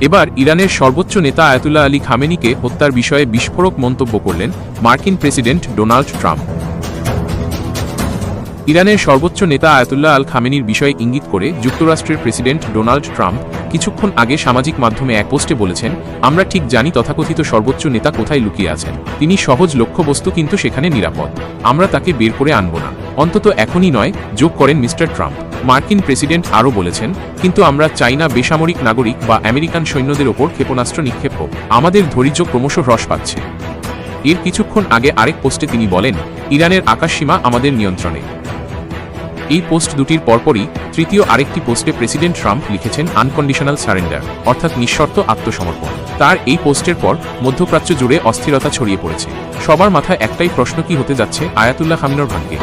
এবার ইরানের সর্বোচ্চ নেতা আয়াতুল্লাহ আলী খামেনিকে হত্যার বিষয়ে বিস্ফোরক মন্তব্য করলেন মার্কিন প্রেসিডেন্ট ডোনাল্ড ট্রাম্প। ইরানের সর্বোচ্চ নেতা আয়াতুল্লাহ আল খামেনির বিষয়ে ইঙ্গিত করে যুক্তরাষ্ট্রের প্রেসিডেন্ট ডোনাল্ড ট্রাম্প কিছুক্ষণ আগে সামাজিক মাধ্যমে এক পোস্টে বলেছেন, আমরা ঠিক জানি তথাকথিত সর্বোচ্চ নেতা কোথায় লুকিয়ে আছেন। তিনি সহজ লক্ষ্যবস্তু কিন্তু সেখানে নিরাপদ। আমরা তাকে বের করে আনব না। অন্তত এখনই নয়, যোগ করেন মিস্টার ট্রাম্প। মার্কিন প্রেসিডেন্ট আরও বলেছেন, কিন্তু আমরা চাই না বেসামরিক নাগরিক বা আমেরিকান সৈন্যদের ওপর ক্ষেপণাস্ত্র নিক্ষেপ হোক। আমাদের ধৈর্য ক্রমশ হ্রাস পাচ্ছে। এর কিছুক্ষণ আগে আরেক পোস্টে তিনি বলেন, ইরানের আকাশসীমা আমাদের নিয়ন্ত্রণে। এই পোস্ট দুটির পরপরই তৃতীয় আরেকটি পোস্টে প্রেসিডেন্ট ট্রাম্প লিখেছেন, আনকন্ডিশনাল সারেন্ডার অর্থাৎ নিঃশর্ত আত্মসমর্পণ। তার এই পোস্টের পর মধ্যপ্রাচ্য জুড়ে অস্থিরতা ছড়িয়ে পড়েছে। সবার মাথায় একটাই প্রশ্ন কি হতে যাচ্ছে? আয়াতুল্লাহ খামিনোর ভাগ্যে।